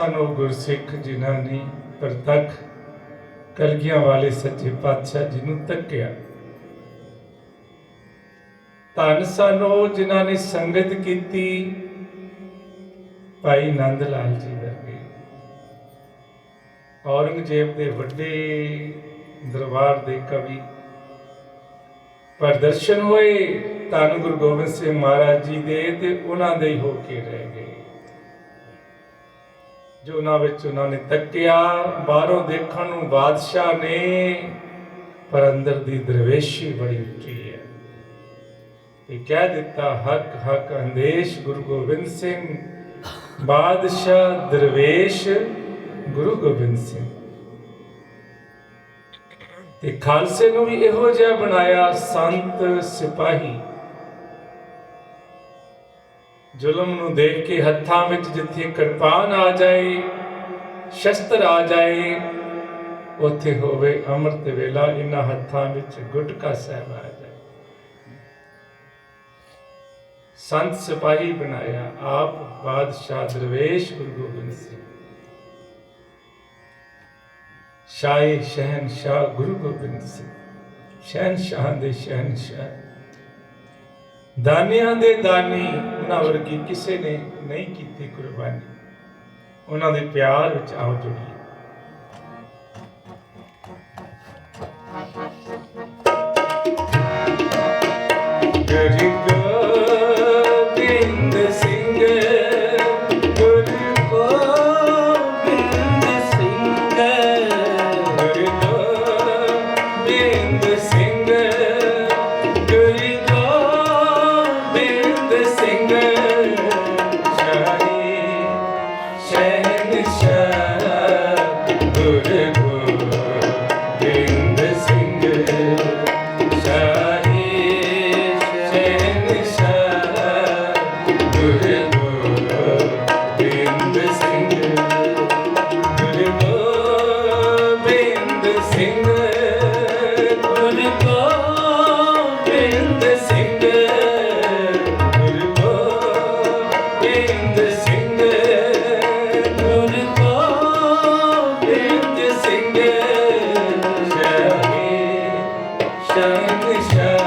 ਸਾਨੂੰ ਗੁਰਸਿੱਖ ਜਿਨ੍ਹਾਂ ਨੇ ਪ੍ਰਤੱਖ ਕਲਗੀਆਂ ਵਾਲੇ ਸੱਚੇ ਪਾਤਸ਼ਾਹ ਜੀ ਨੂੰ ਤੱਕਿਆ ਧੰਨ ਸਾਨੂੰ ਜਿਨ੍ਹਾਂ ਨੇ ਸੰਗਤ ਕੀਤੀ। ਭਾਈ ਨੰਦ ਲਾਲ ਜੀ ਵਰਗੇ। ਔਰੰਗਜ਼ੇਬ ਦੇ ਵੱਡੇ ਦਰਬਾਰ ਦੇ ਕਵੀ ਪ੍ਰਦਰਸ਼ਨ ਹੋਏ। ਧੰਨ ਗੁਰੂ ਗੋਬਿੰਦ ਸਿੰਘ ਮਹਾਰਾਜ ਜੀ ਦੇ ਤੇ ਉਹਨਾਂ ਦੇ ਹੀ ਹੋ ਕੇ ਰਹਿ ਗਏ। ਜੋ ਉਹਨਾਂ ਵਿੱਚ ਉਹਨਾਂ ਨੇ ਤੱਕਿਆ, ਬਾਹਰੋਂ ਦੇਖਣ ਨੂੰ ਬਾਦਸ਼ਾਹ ਨੇ, ਪਰ ਅੰਦਰ ਦੀ ਦਰਵੇਸ਼ੀ ਬੜੀ ਉੱਚੀ ਹੈ। ਤੇ ਕਹਿ ਦਿੱਤਾ, ਹੱਕ ਹੱਕ, ਅੰਦੇਸ਼, ਗੁਰੂ ਗੋਬਿੰਦ ਸਿੰਘ। ਬਾਦਸ਼ਾਹ, ਦਰਵੇਸ਼, ਗੁਰੂ ਗੋਬਿੰਦ ਸਿੰਘ। ਤੇ ਖਾਲਸੇ ਨੂੰ ਵੀ ਇਹੋ ਜਿਹਾ ਬਣਾਇਆ ਸੰਤ ਸਿਪਾਹੀ। ਜ਼ੁਲਮ ਨੂੰ ਦੇਖ ਕੇ ਹੱਥਾਂ ਵਿੱਚ ਜਿੱਥੇ ਕਿਰਪਾਨ ਆ ਜਾਏ, ਸ਼ਸਤਰ ਆ ਜਾਏ, ਉੱਥੇ ਹੋਵੇ ਅੰਮ੍ਰਿਤ ਵੇਲਾ, ਇਹਨਾਂ ਹੱਥਾਂ ਵਿੱਚ ਗੁਟਕਾ ਸਾਹਿਬ ਆ ਜਾਏ। ਸੰਤ ਸਿਪਾਹੀ ਬਣਾਇਆ ਆਪ ਬਾਦਸ਼ਾਹ ਦਰਵੇਸ਼ ਗੁਰੂ ਗੋਬਿੰਦ ਸਿੰਘ। ਸ਼ਾਹੀ ਸ਼ਹਿਨਸ਼ਾਹ ਗੁਰੂ ਗੋਬਿੰਦ ਸਿੰਘ। ਸ਼ਹਿਨਸ਼ਾਹ ਦੇ ਸ਼ਹਿਨਸ਼ਾਹ ਦਾਨਿਆਂ ਦੇ ਦਾਨੀ ਉਹਨਾਂ ਵਰਗੀ ਕਿਸੇ ਨੇ ਨਹੀਂ ਕੀਤੀ ਕੁਰਬਾਨੀ। ਉਹਨਾਂ ਦੇ ਪਿਆਰ ਵਿੱਚ ਆਓ ਜੁੜੀਏ। Krishna.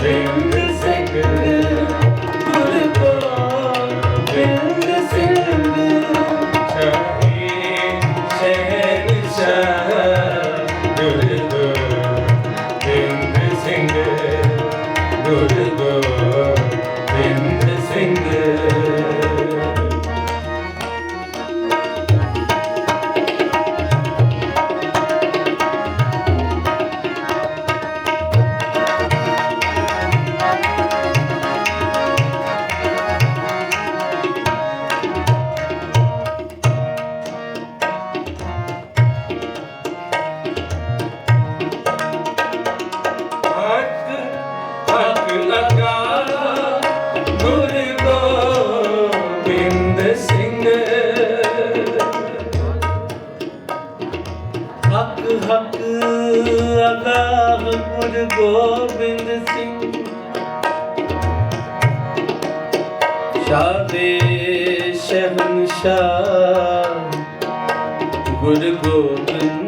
Nothing the sacred. ਹਕ ਅਕਾਹ ਗੁਰ ਗੋਬਿੰਦ ਸਿੰਘ। ਸ਼ਾਦੇ ਗੋਬਿੰਦ